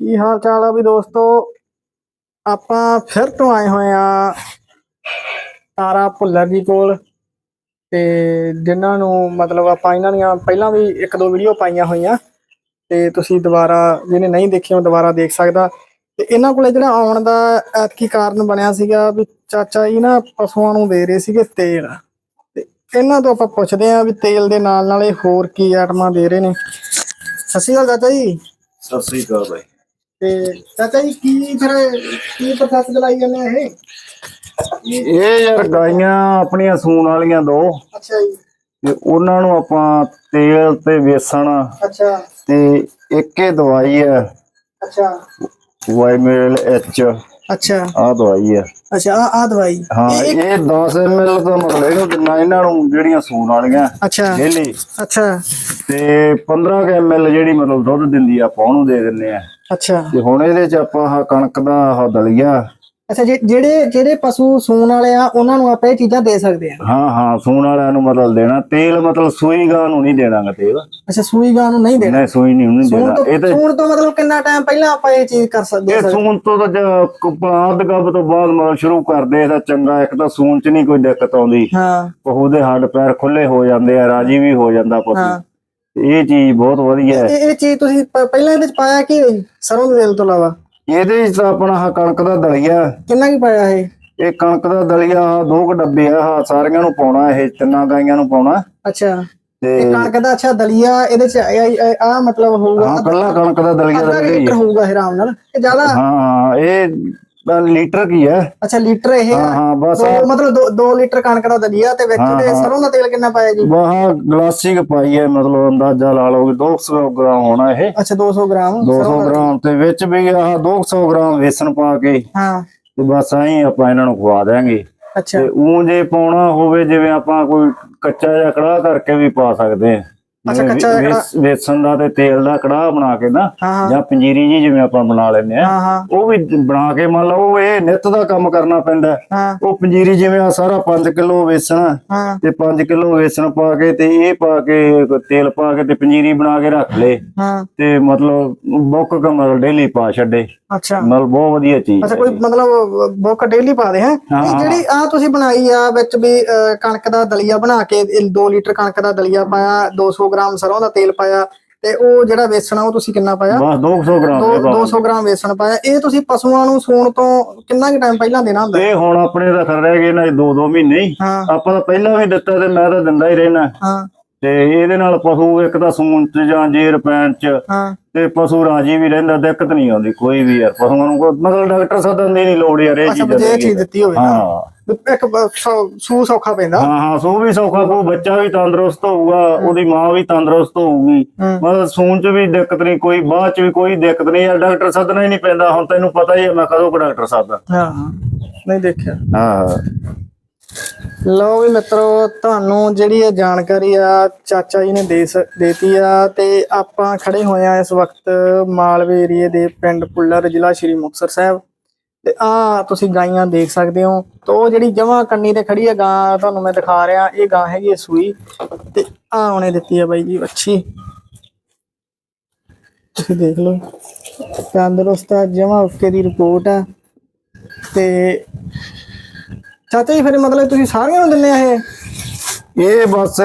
ਕੀ ਹਾਲ ਚਾਲ ਆ ਵੀ ਦੋਸਤੋ? ਆਪਾਂ ਫਿਰ ਤੋਂ ਆਏ ਹੋਏ ਆ ਤਾਰਾ ਭੁੱਲਰ ਜੀ ਕੋਲ ਤੇ ਜਿਨ੍ਹਾਂ ਨੂੰ ਮਤਲਬ ਆਪਾਂ ਇਹਨਾਂ ਦੀਆਂ ਪਹਿਲਾਂ ਵੀ ਇੱਕ ਦੋ ਵੀਡੀਓ ਪਾਈਆਂ ਹੋਈਆਂ ਤੇ ਤੁਸੀਂ ਦੁਬਾਰਾ ਜਿਹਨੇ ਨਹੀਂ ਦੇਖੀ ਉਹ ਦੁਬਾਰਾ ਦੇਖ ਸਕਦਾ। ਤੇ ਇਹਨਾਂ ਕੋਲੇ ਜਿਹੜਾ ਆਉਣ ਦਾ ਐਤਕੀ ਕਾਰਨ ਬਣਿਆ ਸੀਗਾ ਵੀ ਚਾਚਾ ਜੀ ਨਾ ਪਸ਼ੂਆਂ ਨੂੰ ਦੇ ਰਹੇ ਸੀਗੇ ਤੇਲ। ਤੇ ਇਹਨਾਂ ਤੋਂ ਆਪਾਂ ਪੁੱਛਦੇ ਆ ਵੀ ਤੇਲ ਦੇ ਨਾਲ ਨਾਲ ਇਹ ਹੋਰ ਕੀ ਆਈਟਮਾਂ ਦੇ ਰਹੇ ਨੇ। ਸਤਿ ਸ਼੍ਰੀ ਅਕਾਲ ਚਾਚਾ ਜੀ। ਸਤਿ ਸ੍ਰੀ ਅਕਾਲ ਬਾਈ। ਤੇ ਚਾਚਾ ਜੀ ਕੀ ਫਿਰ ਕੀ ਪ੍ਰੋਸੈਸ ਚਲਾਈ ਜਾਂਦੇ ਇਹ? ਇਹ ਯਾਰ ਗਾਈਆਂ ਆਪਣੀਆਂ ਸੂਣ ਵਾਲੀਆਂ ਦੋ। ਅੱਛਾ ਜੀ। ਤੇ ਉਹਨਾਂ ਨੂੰ ਆਪਾਂ ਤੇਲ ਤੇ ਵੇਸਣ ਅੱਛਾ। ਤੇ ਇੱਕੇ ਦਵਾਈ ਹੈ ਅੱਛਾ। ਵਾਈਮੇਲ ਐਚ। ਅੱਛਾ। ਆ ਦਵਾਈ ਹੈ ਅੱਛਾ ਆ ਆ ਦਵਾਈ। ਹਾਂ ਇਹ 10 ml ਦਾ ਮਤਲਬ ਇਹਨੂੰ ਦਿੰਨਾ ਇਹਨਾਂ ਨੂੰ ਜਿਹੜੀਆਂ ਸੂਣ ਵਾਲੀਆਂ ਅੱਛਾ। ਡੇਲੀ ਅੱਛਾ। ਤੇ 15 ml ਜਿਹੜੀ ਮਤਲਬ ਦੁੱਧ ਦਿੰਦੀ ਆ ਆਪਾਂ ਉਹਨੂੰ ਦੇ ਦਿੰਨੇ ਆ। ਅੱਛਾ। ਤੇ ਹੁਣ ਇਹਦੇ ਚ ਆਪਾਂ ਆਹ ਕਣਕ ਦਾ ਆਹ ਦਲੀਆ ਅੱਛਾ ਜੇ- ਜਿਹੜੇ ਜਿਹੜੇ ਪਸ਼ੂ ਸੂਣ ਵਾਲੇ ਆ ਉਹਨਾਂ ਨੂੰ ਆਪਾਂ ਇਹ ਚੀਜ਼ਾਂ ਦੇ ਸਕਦੇ ਆ? ਹਾਂ ਹਾਂ ਸੂਣ ਵਾਲਿਆਂ ਨੂੰ ਮਤਲਬ ਦੇਣਾ। ਤੇਲ ਮਤਲਬ ਸੂਈ ਗਾਂ ਨੂੰ ਨਹੀਂ ਦੇਣਾਗਾ ਤੇਲ। ਅੱਛਾ ਸੂਈ ਗਾਂ ਨੂੰ ਨਹੀਂ ਦੇਣਾ? ਨਹੀਂ ਸੂਈ ਨਹੀਂ ਉਹਨੂੰ ਸੂਣ ਦੇਣਾ। ਤੋਂ ਇਹ ਤਾਂ ਸੂਣ ਤੋਂ ਮਤਲਬ ਕਿੰਨਾ ਟਾਈਮ ਪਹਿਲਾਂ ਆਪਾਂ ਇਹ ਚੀਜ਼ ਕਰ ਸਕਦੇ ਇਹ ਸੂਣ ਤੋਂ ਤਾਂ ਪਲਾਦ ਗੱਬ ਤੋਂ ਬਾਅਦ ਮਤਲਬ ਸ਼ੁਰੂ ਕਰਦੇ ਇਹਦਾ ਚੰਗਾ ਇੱਕ ਤਾਂ ਸੂਣ ਚ ਨਹੀਂ ਕੋਈ ਦਿੱਕਤ ਆਉਂਦੀ। ਹਾਂ। ਪਹੂ ਦੇ ਹੱਡ ਪੈਰ ਖੁੱਲੇ ਹੋ ਜਾਂਦੇ ਆ ਰਾਜੀ ਵੀ ਹੋ ਜਾਂਦਾ ਪਸ਼ੂ। ਹਾਂ। ਇਹ ਚੀਜ਼ ਬਹੁਤ ਵਧੀਆ ਹੈ। ਇਹ ਚੀਜ਼ ਤੁਸੀਂ ਪ- ਪਹਿਲਾਂ ਇਹਦੇ ਚ ਪਾਇਆ ਕੀ ਸਰੋਂ ਦੇ ਤੇਲ ਤੋਂ ਇਲਾਵਾ? ਇਹਦੇ ਚ ਤਾਂ ਆਪਣਾ ਆਹ ਕਣਕ ਦਾ ਦਲੀਆ। ਕਿੰਨਾ ਕੀ ਪਾਇਆ ਇਹ? ਇਹ ਕਣਕ ਦਾ ਦਲੀਆ ਆਹ ਦੋ ਕੁ ਡੱਬੇ ਆ ਆਹ ਸਾਰੀਆਂ ਨੂੰ ਪਾਉਣਾ ਇਹ ਤਿੰਨਾਂ ਗਾਈਆਂ ਨੂੰ ਪਾਉਣਾ। ਅੱਛਾ। ਤੇ ਇਹ ਕਣਕ ਦਾ ਅੱਛਾ ਦਲੀਆ ਇਹਦੇ ਚ ਆ ਮਤਲਬ ਹੋਊਗਾ ਹਾਂ ਕੱਲਾ ਕਣਕ ਦਾ ਦਲੀਆ ਅੱਧਾ ਹੀ ਲੀਟਰ ਹੈ। ਹੋਊਗਾ ਇਹ ਆਰਾਮ ਨਾਲ। ਇਹ ਜ਼ਿਆਦਾ ਹਾਂ ਹਾਂ ਇਹ ਲੀਟਰ ਕੀ ਹੈ? ਅੱਛਾ ਲੀਟਰ ਇਹ ਹਾਂ ਹਾਂ ਬਸ ਮਤਲਬ 2 ਲੀਟਰ ਕਣਕ ਦਾ ਦਲੀਆ ਤੇ ਵਿੱਚ ਹਾਂ। ਸਰੋਂ ਦਾ ਤੇਲ ਕਿੰਨਾ ਪਾਇਆ ਜੀ? ਵਾਹ ਗਲਾਸੀ ਕ ਪਾਈ ਹੈ ਮਤਲਬ ਅੰਦਾਜ਼ਾ ਲਾ ਲਓ ਕਿ 200 ਗ੍ਰਾਮ ਹੋਣਾ ਇਹ। ਅੱਛਾ 200 ਗ੍ਰਾਮ 200 ਗ੍ਰਾਮ ਤੇ ਵਿੱਚ ਵੀ ਆਹ 200 ਗ੍ਰਾਮ ਵੇਸਣ ਪਾ ਕੇ। ਹਾਂ। ਤੇ ਬਸ ਐਂ ਆਪਾਂ ਇਹਨਾਂ ਨੂੰ ਖਵਾ ਦਿਆਂਗੇ। ਅੱਛਾ। ਤੇ ਉਹ ਜੇ ਪਾਉਣਾ ਹੋਵੇ ਜਿਵੇਂ ਆਪਾਂ ਕੋਈ ਕੱਚਾ ਜਿਹਾ ਕੜਾਹ ਕਰਕੇ ਵੀ ਪਾ ਸਕਦੇ ਆ। ਅੱਛਾ, ਕੱਚਾ ਵੇਸਣ ਦਾ ਤੇ ਤੇਲ ਦਾ ਕੜਾਹ ਬਣਾ ਕੇ ਨਾ ਜਾਂ ਪੰਜੀਰੀ ਜੀ ਜਿਵੇਂ ਆਪਾਂ ਬਣਾ ਲੈਂਦੇ ਆ ਉਹ ਵੀ ਬਣਾ ਕੇ ਮੰਨ ਲਓ ਇਹ ਨਿੱਤ ਦਾ ਕੰਮ ਕਰਨਾ ਪੈਂਦਾ। ਉਹ ਪੰਜੀਰੀ ਜਿਵੇਂ ਆ ਸਾਰਾ 5 ਕਿਲੋ ਵੇਸਣ ਤੇ 5 ਕਿਲੋ ਵੇਸਣ ਪਾ ਕੇ ਤੇ ਇਹ ਪਾ ਕੇ ਤੇਲ ਪਾ ਕੇ ਤੇ ਪੰਜੀਰੀ ਬਣਾ ਕੇ ਰੱਖ ਲੇ। ਤੇ ਮਤਲਬ ਬੁੱਕ ਕਮਲ ਡੇਲੀ ਪਾ ਛੱਡੇ। ਅੱਛਾ। ਮਤਲਬ ਬਹੁਤ ਵਧੀਆ ਚੀਜ਼ ਅੱਛਾ ਕੋਈ ਮਤਲਬ ਬੁੱਕ ਡੇਲੀ ਪਾ ਦੇ ਹੈ। ਜਿਹੜੀ ਆ ਤੁਸੀਂ ਬਣਾਈ ਆ ਵਿੱਚ ਵੀ ਕਣਕ ਦਾ ਦਲੀਆ ਬਣਾ ਕੇ 2 ਲੀਟਰ ਕਣਕ ਦਾ ਦਲੀਆ ਪਾਇਆ 200 ਗ੍ਰਾਮ ਸਰੋਂ ਦਾ ਤੇਲ ਪਾਇਆ ਤੇ ਉਹ ਜਿਹੜਾ ਵੇਸਣ ਆ ਉਹ ਤੁਸੀਂ ਕਿੰਨਾ ਪਾਇਆ? ਬਸ 200 ਗ੍ਰਾਮ ਦੋ- ਇਹ ਪਾ 200 ਗ੍ਰਾਮ ਵੇਸਣ ਪਾਇਆ। ਇਹ ਤੁਸੀਂ ਪਸ਼ੂਆਂ ਨੂੰ ਸੂਣ ਤੋਂ ਕਿੰਨਾ ਕੁ ਟਾਈਮ ਪਹਿਲਾਂ ਦੇਣਾ ਹੁੰਦਾ? ਇਹ ਹੁਣ ਆਪਣੇ ਦਾ ਖਰ ਰਹਿ ਗਏ ਨਾ ਦੋ ਦੋ ਮਹੀਨੇ ਹੀ। ਆਪਾਂ ਤਾਂ ਪਹਿਲਾਂ ਵੀ ਦਿੱਤਾ ਤੇ ਮੈਂ ਤਾਂ ਦਿੰਦਾ ਹੀ ਰਹਿਣਾ। ਹਾਂ। ਤੇ ਇਹਦੇ ਨਾਲ ਪਸ਼ੂ ਇੱਕ ਤਾਂ ਸੂਣ ਚ ਜਾਂ ਜੇਰ ਪੈਣ ਚ ਤੇ ਪਸ਼ੂ ਰਾਜੀ ਵੀ ਰਹਿੰਦਾ ਦਿੱਕਤ ਨਹੀਂ ਆਉਂਦੀ ਕੋਈ ਵੀ ਯਾਰ। ਪਸ਼ੂਆਂ ਨੂੰ ਮਤਲਬ ਡਾਕਟਰ ਸੱਦਣ ਦੀ ਨਹੀਂ ਲੋੜ ਯਾਰ ਇਹ ਚੀਜ਼ਾਂ ਦਿੱਤੀ ਹੋਵੇ ਹਾਂ। ਇੱਕ ਸੌ- ਸੌਖਾ ਪੈਂਦਾ। ਹਾਂ ਹਾਂ ਸੋ ਵੀ ਸੌਖਾ ਕੋ ਬੱਚਾ ਵੀ ਤੰਦਰੁਸਤ ਹੋਊਗਾ ਉਹਦੀ ਮਾਂ ਵੀ ਤੰਦਰੁਸਤ ਹੋਊਗੀ। ਮਤਲਬ ਸੂਣ ਚ ਵੀ ਦਿੱਕਤ ਨਹੀਂ ਕੋਈ ਬਾਅਦ ਚ ਵੀ ਕੋਈ ਦਿੱਕਤ ਨਹੀਂ ਯਾਰ ਡਾਕਟਰ ਸੱਦਣਾ ਹੀ ਨਹੀਂ ਪੈਂਦਾ ਹੁਣ ਤੈਨੂੰ ਪਤਾ ਹੀ ਹੈ ਮੈਂ ਕਦੋਂ ਕੋ ਡਾਕਟਰ ਸੱਦਾ ਹਾਂ ਨਹੀਂ ਦੇਖਿਆ। ਹਾਂ ਲਓ ਵੀ ਮਿੱਤਰੋ ਤੁਹਾਨੂੰ ਜਿਹੜੀ ਇਹ ਜਾਣਕਾਰੀ ਆ ਚਾਚਾ ਜੀ ਨੇ ਦੇ ਦੇਤੀ ਆ ਤੇ ਆਪਾਂ ਖੜੇ ਹੋਏ ਆ ਇਸ ਵਕਤ ਮਾਲਵੇ ਏਰੀਏ ਦੇ ਪਿੰਡ ਪੁੱਲਰ ਜ਼ਿਲ੍ਹਾ ਸ਼੍ਰੀ ਮੁਕਤਸਰ ਸਾਹਿਬ। ਤੇ ਆ ਤੁਸੀਂ ਗਾਈਆਂ ਦੇਖ ਸਕਦੇ ਹੋ। ਤੇ ਉਹ ਜਿਹੜੀ ਜਮਾ ਕੰਨੀ ਤੇ ਖੜੀ ਹੈ ਗਾਂ ਤੁਹਾਨੂੰ ਮੈਂ ਦਿਖਾ ਰਿਹਾ, ਇਹ ਗਾਂ ਹੈਗੀ ਹੈ ਸੂਈ। ਤੇ ਆ ਉਹਨੇ ਦਿੱਤੀ ਹੈ ਬਾਈ ਜੀ ਵੱਛੀ। ਤੁਸੀਂ ਦੇਖ ਲਓ, ਤੰਦਰੁਸਤ ਆ, ਜਮਾ ਓਕੇ ਦੀ ਰਿਪੋਰਟ ਆ। ਤੇ ਚਾਚਾ ਜੀ, ਫਿਰ ਮਤਲਬ ਤੁਸੀਂ ਸਾਰਿਆਂ ਨੂੰ ਦਿੰਦੇ ਆ ਇਹ? ਇਹ ਬਸ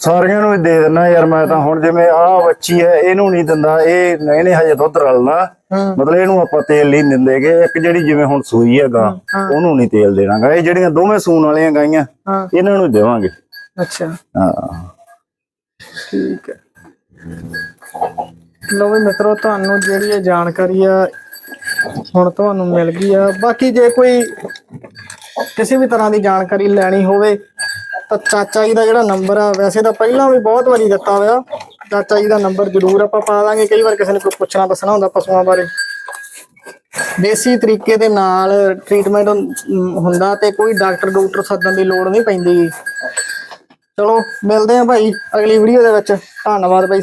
ਸਾਰਿਆਂ ਨੂੰ ਹੀ ਦੇ ਦਿੰਦਾ ਯਾਰ ਮੈਂ ਤਾਂ ਹੁਣ ਜਿਵੇਂ ਆਹ ਬੱਚੀ ਹੈ ਇਹਨੂੰ ਨਹੀਂ ਦਿੰਦਾ ਇਹ ਨਹੀਂ ਨੇ ਹਜੇ ਦੁੱਧ ਰਲਣਾ। ਹਾਂ। ਮਤਲਬ ਇਹਨੂੰ ਆਪਾਂ ਤੇਲ ਨਹੀਂ ਦਿੰਦੇਗੇ ਇੱਕ ਜਿਹੜੀ ਜਿਵੇਂ ਹੁਣ ਸੂਈ ਹੈਗਾ ਉਹਨੂੰ ਨਹੀਂ ਤੇਲ ਦੇਣਾਗਾ। ਇਹ ਜਿਹੜੀਆਂ ਦੋਵੇਂ ਸੂਣ ਵਾਲੀਆਂ ਗਾਈਆਂ ਹਾਂ। ਇਹਨਾਂ ਨੂੰ ਦੇਵਾਂਗੇ। ਅੱਛਾ। ਹਾਂ। ਠੀਕ ਹੈ। ਲੋ ਵੀ ਮਿੱਤਰੋ ਤੁਹਾਨੂੰ ਜਿਹੜੀ ਇਹ ਜਾਣਕਾਰੀ ਆ ਹੁਣ ਤੁਹਾਨੂੰ ਮਿਲ ਗਈ ਆ। ਬਾਕੀ ਜੇ ਕੋਈ ਕਿਸੇ ਵੀ ਤਰ੍ਹਾਂ ਦੀ ਜਾਣਕਾਰੀ ਲੈਣੀ ਹੋਵੇ ਤਾਂ ਚਾਚਾ ਜੀ ਦਾ ਜਿਹੜਾ ਨੰਬਰ ਆ, ਵੈਸੇ ਤਾਂ ਪਹਿਲਾਂ ਵੀ ਬਹੁਤ ਵਾਰੀ ਦਿੱਤਾ ਹੋਇਆ। ਚਾਚਾ ਜੀ ਦਾ ਨੰਬਰ ਜ਼ਰੂਰ ਆਪਾਂ ਪਾ ਦਾਂਗੇ, ਕਈ ਵਾਰ ਕਿਸੇ ਨੇ ਕੋਈ ਪੁੱਛਣਾ ਦੱਸਣਾ ਹੁੰਦਾ ਪਸ਼ੂਆਂ ਬਾਰੇ। ਦੇਸੀ ਤਰੀਕੇ ਦੇ ਨਾਲ ਟ੍ਰੀਟਮੈਂਟ ਹੁੰਦਾ ਤੇ ਕੋਈ ਡਾਕਟਰ ਡਾਕਟਰ ਸੱਦਣ ਦੀ ਲੋੜ ਨਹੀਂ ਪੈਂਦੀ। ਚਲੋ, ਮਿਲਦੇ ਆਂ ਭਾਈ ਅਗਲੀ ਵੀਡੀਓ ਦੇ ਵਿੱਚ। ਧੰਨਵਾਦ ਭਾਈ